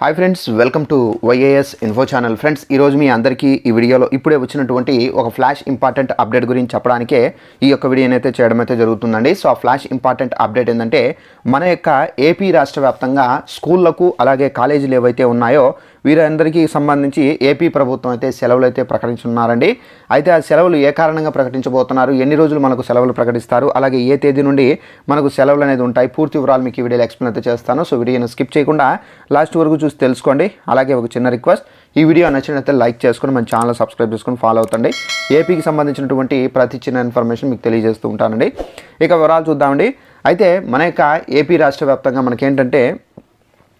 Hi friends welcome to YAS info channel friends ఈరోజు మీ అందరికీ ఈ వీడియోలో ఇప్పుడే వచ్చినటువంటి ఒక ఫ్లాష్ ఇంపార్టెంట్ అప్డేట్ గురించి చెప్పడానికే ఈ యొక్క వీడియోనైతే అయితే చేయడం అయితే జరుగుతుందండి. సో ఆ ఫ్లాష్ ఇంపార్టెంట్ అప్డేట్ ఏంటంటే మన యొక్క ఏపీ రాష్ట్ర వ్యాప్తంగా స్కూళ్ళకు అలాగే కాలేజీలు ఏవైతే ఉన్నాయో వీరందరికీ సంబంధించి ఏపీ ప్రభుత్వం అయితే సెలవులు అయితే ప్రకటించున్నారండి. అయితే ఆ సెలవులు ఏ కారణంగా ప్రకటించబోతున్నారు ఎన్ని రోజులు మనకు సెలవులు ప్రకటిస్తారు అలాగే ఏ తేదీ నుండి మనకు సెలవులు అనేది ఉంటాయి పూర్తి వివరాలు మీకు ఈ వీడియోలో ఎక్స్ప్లెయిన్ అయితే చేస్తాను. సో వీడియోని స్కిప్ చేయకుండా లాస్ట్ వరకు చూసి తెలుసుకోండి. అలాగే ఒక చిన్న రిక్వెస్ట్ ఈ వీడియో నచ్చినట్లయితే లైక్ చేసుకొని మన ఛానల్ సబ్స్క్రైబ్ చేసుకొని ఫాలో అవుతండి. ఏపీకి సంబంధించినటువంటి ప్రతి చిన్న ఇన్ఫర్మేషన్ మీకు తెలియజేస్తూ ఉంటానండి. ఇక వివరాలు చూద్దామండి. అయితే మన యొక్క ఏపీ రాష్ట్ర వ్యాప్తంగా మనకేంటంటే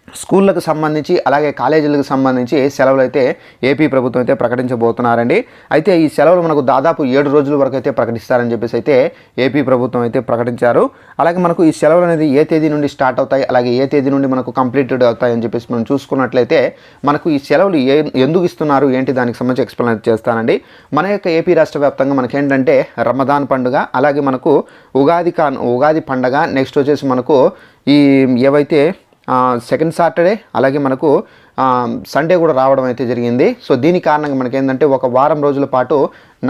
స్కూళ్ళకు సంబంధించి అలాగే కాలేజీలకు సంబంధించి సెలవులు అయితే ఏపీ ప్రభుత్వం అయితే ప్రకటించబోతున్నారండి. అయితే ఈ సెలవులు మనకు దాదాపు ఏడు రోజుల వరకు అయితే ప్రకటిస్తారని చెప్పేసి అయితే ఏపీ ప్రభుత్వం అయితే ప్రకటించారు. అలాగే మనకు ఈ సెలవులు అనేది ఏ తేదీ నుండి స్టార్ట్ అవుతాయి అలాగే ఏ తేదీ నుండి మనకు కంప్లీటెడ్ అవుతాయి అని చెప్పేసి మనం చూసుకున్నట్లయితే మనకు ఈ సెలవులు ఏ ఎందుకు ఇస్తున్నారు ఏంటి దానికి సంబంధించి ఎక్స్ప్లెయిన్ చేస్తానండి. మన యొక్క ఏపీ రాష్ట్ర వ్యాప్తంగా మనకేంటంటే రమదాన్ పండుగ అలాగే మనకు ఉగాది కా ఉగాది పండగ నెక్స్ట్ వచ్చేసి మనకు ఈ ఏవైతే సెకండ్ సాటర్డే అలాగే మనకు సండే కూడా రావడం అయితే జరిగింది. సో దీని కారణంగా మనకి ఏంటంటే ఒక వారం రోజుల పాటు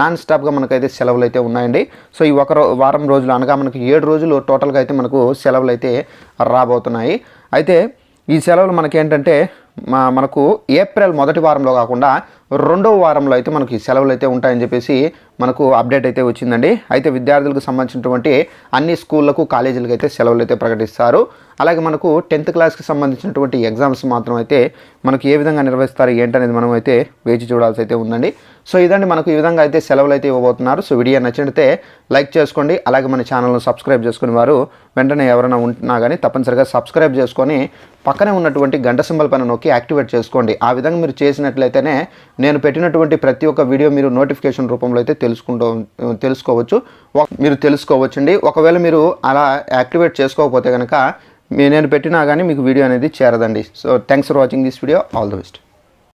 నాన్ స్టాప్గా మనకైతే సెలవులు అయితే ఉన్నాయండి. సో ఈ ఒక వారం రోజులు అనగా మనకి ఏడు రోజులు టోటల్గా అయితే మనకు సెలవులు అయితే రాబోతున్నాయి. అయితే ఈ సెలవులు మనకేంటంటే మనకు ఏప్రిల్ మొదటి వారంలో కాకుండా రెండవ వారంలో అయితే మనకి సెలవులు అయితే ఉంటాయని చెప్పేసి మనకు అప్డేట్ అయితే వచ్చిందండి. అయితే విద్యార్థులకు సంబంధించినటువంటి అన్ని స్కూళ్ళకు కాలేజీలకు అయితే సెలవులు అయితే ప్రకటిస్తారు. అలాగే మనకు టెన్త్ క్లాస్కి సంబంధించినటువంటి ఎగ్జామ్స్ మాత్రం అయితే మనకు ఏ విధంగా నిర్వహిస్తారు ఏంటనేది మనం అయితే వేచి చూడాల్సి అయితే ఉందండి. సో ఇదండి మనకు ఈ విధంగా అయితే సెలవులు అయితే ఇవ్వబోతున్నారు. సో వీడియో నచ్చినట్లయితే లైక్ చేసుకోండి అలాగే మన ఛానల్ను సబ్స్క్రైబ్ చేసుకుని వారు వెంటనే ఎవరైనా ఉంటున్నా కానీ తప్పనిసరిగా సబ్స్క్రైబ్ చేసుకొని పక్కనే ఉన్నటువంటి గంట సింబల్ పైన నొక్కి యాక్టివేట్ చేసుకోండి. ఆ విధంగా మీరు చేసినట్లయితేనే నేను పెట్టినటువంటి ప్రతి ఒక్క వీడియో మీరు నోటిఫికేషన్ రూపంలో అయితే తెలుసుకుంటూ తెలుసుకోవచ్చు. మీరు తెలుసుకోవచ్చండి. ఒకవేళ మీరు అలా యాక్టివేట్ చేసుకోకపోతే కనుక నేను పెట్టినా కానీ మీకు వీడియో అనేది చేరదండి. So thanks for watching this video all the best